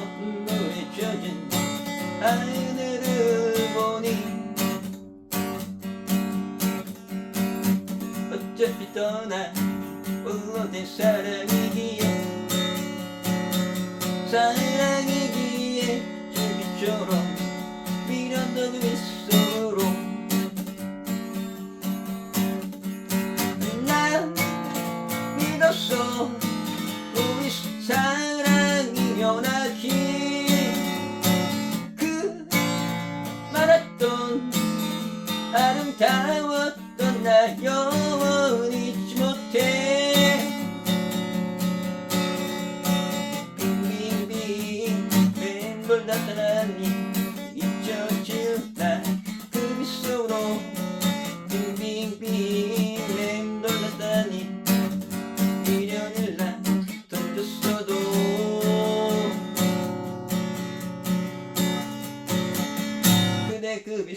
눈물적인 하늘을 보니 어차피 떠나 물론 내 사랑이기에 사랑이기에 줄기처럼 미련도 윗속으로 그 난 믿었어. 歌をどんなように持って。ビンビンメンバーだたらに一丁中な首ソロビンビンビンメンバーだたらに医療にらとんとくで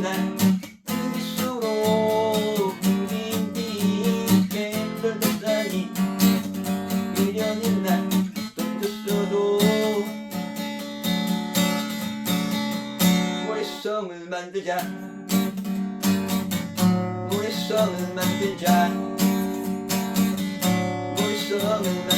날그 미소로 빙빙빙 맴돌다 떠나니. 미련인 날 던졌어도 머릿속을 만들자. 머릿속을 만들자. 머릿속을 만들자